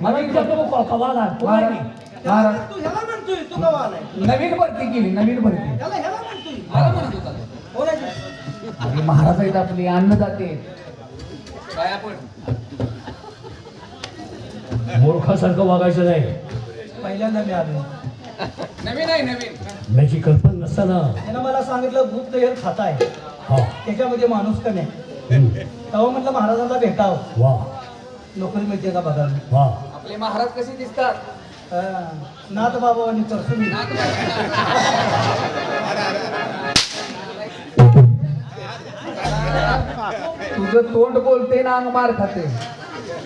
मला विचारतो बघ, कवा आला? कोण आहे? मी? त्याला महाराज. म्हणतो, ह्याला म्हणतोय तू आलाय नवीन भरती केली नवीन भरती. त्याला ह्याला म्हणतोय. मला म्हणत होता कोण आहे ते? आणि महाराज आहेत आपली अन्नदाते काय आपण? मूर्खासारखं वागायचं नाही. पहिल्यांदा मी आलो. नवीन आहे नवीन. याची कल्पना नसताना. त्यानं मला सांगितलं भूत तयार खाताय हा. त्याच्यामध्ये माणूस कमी आहे. हम्म. तेव्हा म्हटलं महाराजांना भेटाव. वा. नोकरी मिळते का बघा? वा. आपले महाराज कसे दिसतात? हा. नाथ बाबा आणि तरसुमी तुझं तोंड बोलते ना अंग मार खाते.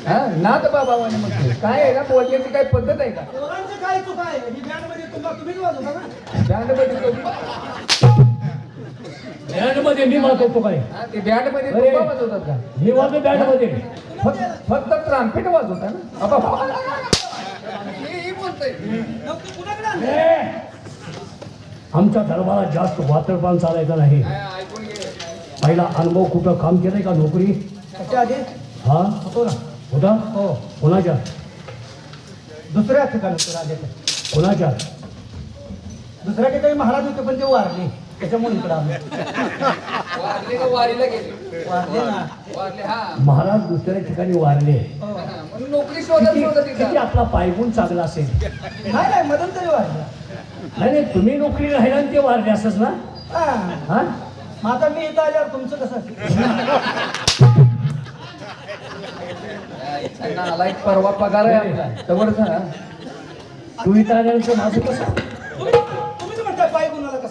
हा नाथ बाबा म्हणे म्हणते. काय आहे ना बोलण्याची काय पद्धत आहे का? काय चुक आहे? ही बँडमध्ये बँडमध्ये मी वाजवतो काय? ते बँडमध्ये अरे. तुपा वाजवतात का? मी वाजतो बँडमध्ये फक्त फक्त ट्राम्पेट वाजवता ना? अबा. हे? ए! आमच्या दरबारात जास्त वात्रपान चालायचं नाही. पहिला अनुभव कुठं काम केलंय का नोकरी? त्याच्या आधी? हा? होतो ना. होता? हो. कोणाच्या? दुसऱ्या ठिकाणी होतो राजा कोणाच्या? दुसऱ्या ठिकाणी महाराज होते पण ते वारले. त्याच्यामुळे इकडे आलो. वारले का वारीला गेले. वारले ना. वारले हा. महाराज दुसऱ्या ठिकाणी वारले. हो. म्हणून नोकरी शोधत किती शोधत किती इथं आपला पायगुण चांगला असेल? नाही नाही मदन तरी वारला. नाही नाही तुम्ही नोकरी राहिला आणि ते वारले असंच ना? हा. हा? मग आता मी इथं आल्यावर तुमचं कसं त्यांना आला एक परवा पगार आहे आपला. तू इथं आल्यानंतर माझं कसं?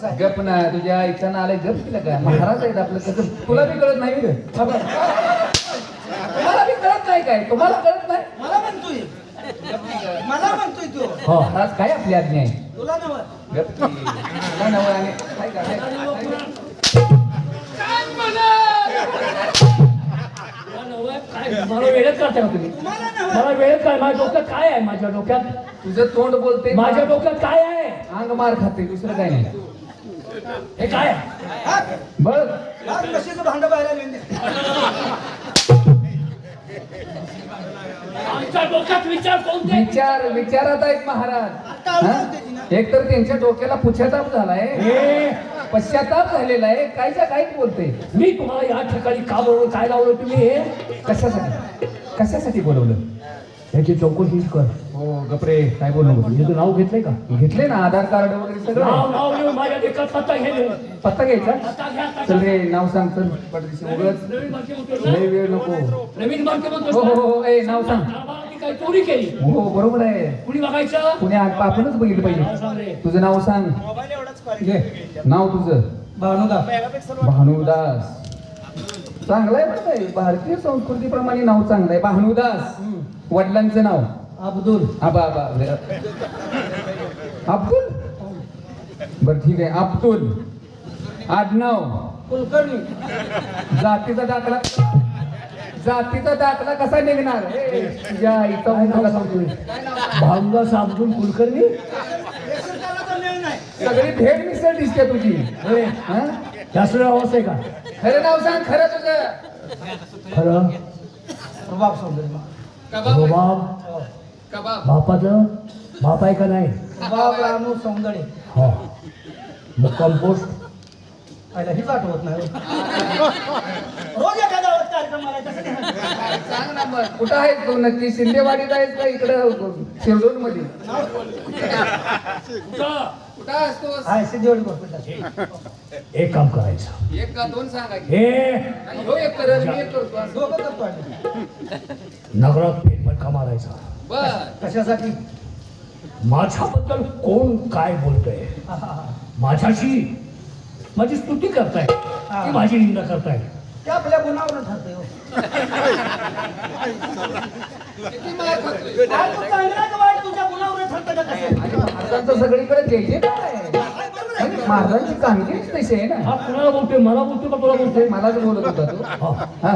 आहे. गप ना तुझ्या इच्छानं आलंय गप केलं का? महाराज आहेत आपलं कसं? तुला बी कळत नाही रे बाबा. तुम्हाला बी कळत नाही काय? तुम्हाला कळत नाही? मला म्हणतोय. मला म्हणतोय तू. हो महाराज काय आपली आज्ञा आहे? तुला नव्हतं गप की. तुला नवं आणि काय काय? काय मला वेळेत करता का तुम्ही तुम्हाला नव्हतं मला वेळेत काय माझ्या डोक्यात काय आहे? माझ्या डोक्यात तुझं तोंड बोलते माझ्या डोक्यात काय आहे? अंग मार खाते दुसरं काय नाही. हे काय? हा? बघ. भांडं. आमच्या डोक्यात विचार कोणते? विचार विचारात आहेत महाराज. एक तर त्यांच्या डोक्याला पुच्छाताप झालाय. हे. पश्चाताप झालेला आहे. कायच्या काय बोलते. मी तुम्हाला या ठिकाणी का बोलवलं? काय लावलं तुम्ही हे? कशासाठी? कशासाठी बोलवलं? याची चौकशी कर. हो गपरे काय बोललो? तुझं नाव घेतलंय का? घेतले ना आधार कार्ड वगैरे नाव सगळं? नाव लिहून माझ्या देखत पत्ता घ्यायचा? घ्या चल रे नाव सांग चल. उगाच नवीन बाकी लय? वेळ नको नवीन बाकी म्हणतोस हो हो ना? हो ए नाव सांग. कारभाराने काही चोरी केली. हो बरोबर आहे. कुणी बघायचं? पुणे आपणच बघितलं पाहिजे. तुझं नाव सांग. घे. नाव तुझं. भानुदा भानुदास. चांगलं आहे बरं भारतीय संस्कृतीप्रमाणे नाव चांगलं आहे भानुदास वडिलांचं नाव. अब्दुल. आबा आबा अब्दुल? बर ठीक आहे. अब्दुल. आडनाव. कुलकर्णी. जातीचा दाखला. जातीचा दाखला कसा निघणार? तुझ्या इथं. भामदास अब्दुल कुलकर्णी? सगळी भेट मिसळ दिसते तुझी. अरे हा? शास्त्र अवस्था आहे का? खरं नाव सांग खरं तुझं. खरं? आहे. बाप कबाब बापाचं? बाप आहे का नाही? रुबाब रानू सौंदर्य हा. मग कंपोस्ट पहिला हीच आठवत नाही. रोज कार्यक्रम नाही. सांग ना मग. कुठं आहेस तू? नक्की शिंदेवाडीत आहेस का इकडं शिरडोनमध्ये कुठं? कुठं असतोस हाय सिद्धेवाडी हॉस्पिटल एक काम करायचं. एक का दोन सांगायचे हे. आणि ह्यो एक करत मी एक करतो. असं. दोघं करतो आम्ही. नगरात फेरफटका मारायचा? बर. कशासाठी? माझ्याबद्दल कोण काय बोलतंय. माझ्याशी माझी स्तुती करताय की माझी निंदा करताय. ते आपल्या गुणावर ठरते हो. तुझ्या गुणावर ठरतं सगळीकडे? आणि महाराजांची कामगिरीच तशी आहे ना. हा. कुणाला बोलतोय? मला बोलतोय का तुला बोलतोय? मलाच बोलत होता तू. हा.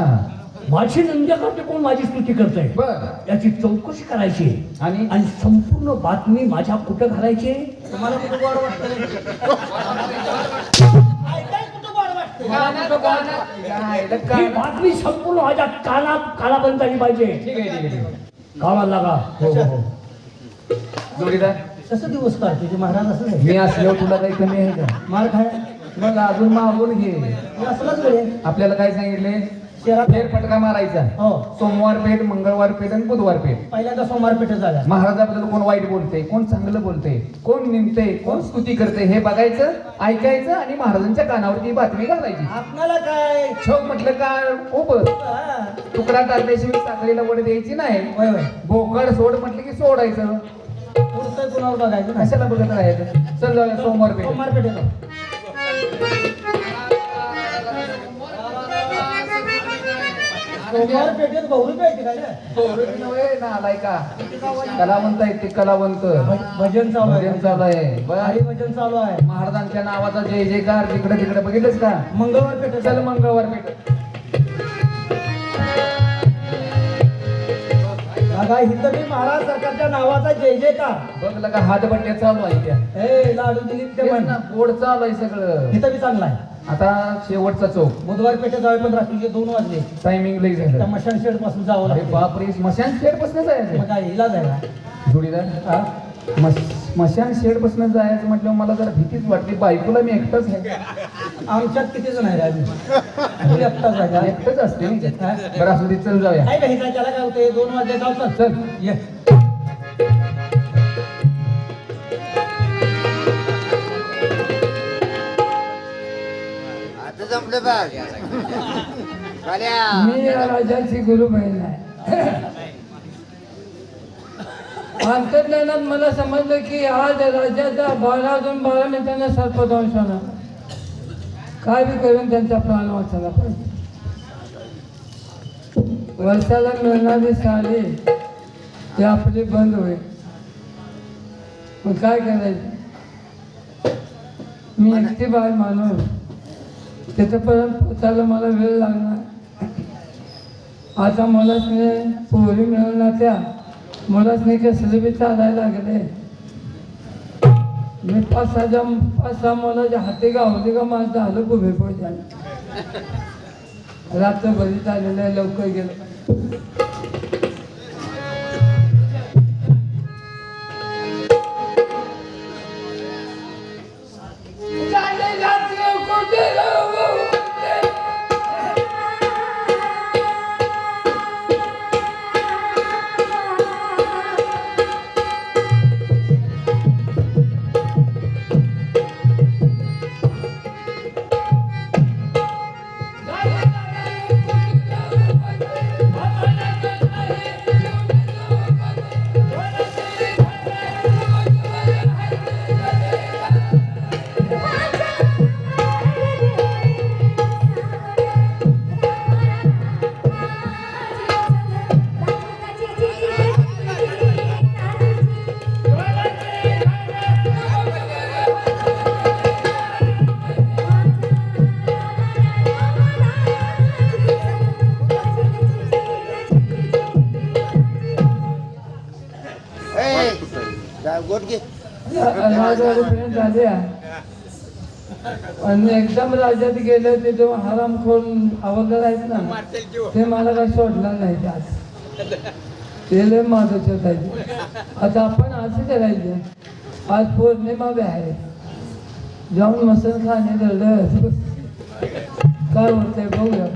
माझी निंदा करते कोण माझी स्तुती करताय? बर. याची चौकशी करायची. आणि? आणि संपूर्ण बातमी माझ्या कुठं घालायची? तुम्हाला कुठं गोड ही बातमी संपूर्ण माझ्या कानात कानापर्यंत आली पाहिजे. ठीक आहे ठीक आहे ठीक आहे. कामाला लागा. हो हो हो. जोडीदार? कसं दिवस काढते ते महाराज असं नाही. मी असल्यावर तुला काही कमी आहे का? मार खाय. मग अजून मागून घे. मी असलाच वेळे आपल्याला काय सांगितले? शहरात फेरफटका मारायचा. हो. सोमवार पेठ मंगळवार पेठ आणि बुधवार पेठ पहिल्यांदा सोमवार पेठे झाला. महाराजाबद्दल कोण वाईट बोलते कोण चांगलं बोलते कोण निमते कोण स्तुती करते हे बघायचं ऐकायचं आणि महाराजांच्या कानावरती बातमी घालायची. आपणाला काय? छो म्हटलं का उभं. हा. तुकडा टाकल्याशिवाय साखळीला वड द्यायची नाही. बोकड सोड म्हटलं की सोडायचं. पुढचं कुणावर बघायचं कशाला बघत राहायचं? चल सोमवार पेठ. सोमवार पेठेला पेठेत काय का कलावंत आहेत ते कलावंत. भज- भजन चालू भजन आहे. चालू आहे. भजन चालू आहे. महाराजांच्या नावाचा जय जयकार. तिकडे तिकडे बघितलंस का? मंगळवार पेठेत चल मंगळवार पेठ. बघा इथं मी महाराज सरकारच्या नावाचा जय जयकार. बघ लगा हातबट्ट्या चालू आहे त्या. ए लाडू दिलीप ते तेच ना, बोर्ड चालू आहे सगळं. इथं बी चांगला आहे. आता शेवटचा चौक. बुधवार पेठेत जावे पण रात्रीचे दोन वाजले. टायमिंग लई त्या झालं मशान शेडपासून जावं अरे लागतं बापरे स्मशान शेडपासून मग जायचं काय इलाज आहे ना जोडीदार? हा? मश- स्मशान शेडपासून जायचं म्हटलं मला जरा भीतीच वाटली. बायकोला मी एकटाच आहे. आमच्यात किती जण आहे आम्ही तू एकटाच आहे का? एकटंच असते? बरं असू दे चल जाऊया. काय काही काय त्याला काय होते दोन वाजले जाऊ चल. चल. ये. जमलं बघ मी या राजाची गुरु बहीण आहे. अंतर्ज्ञानात मला समजलं की आज राजाचा बारा अजून बारा मिनिटांना सर्पदंश होणार. काय बी करून त्यांचा प्राण वाचायला पाहिजे. वर्षाला मिळणारी साडी ते आपली बंद होईल. मग काय करायचं? मी एकटी बाय माणूस. तिथंपर्यंत पोचायला मला वेळ लागणार. आता मलाच मी पोरी मिळवणार त्या. मलाच नाही कसले बी चालायला लागले. मी पाच सहा पाच सहा मुलाच्या हाती गावली का माझं झालं उभे पोचायला रात्रभरी चाललेलं आहे लवकर गेलं. घे आणि एकदम राज्यात गेले ते जो हराम करून आवडलेला आहेत ना. ते मला काही सोडलं नाही आज ते लय माझं शोधायचे आता आपण असं करायचं. आज पौर्णिमा बी आहे. जाऊन मसन खाणे दरड काय होतंय बघूया.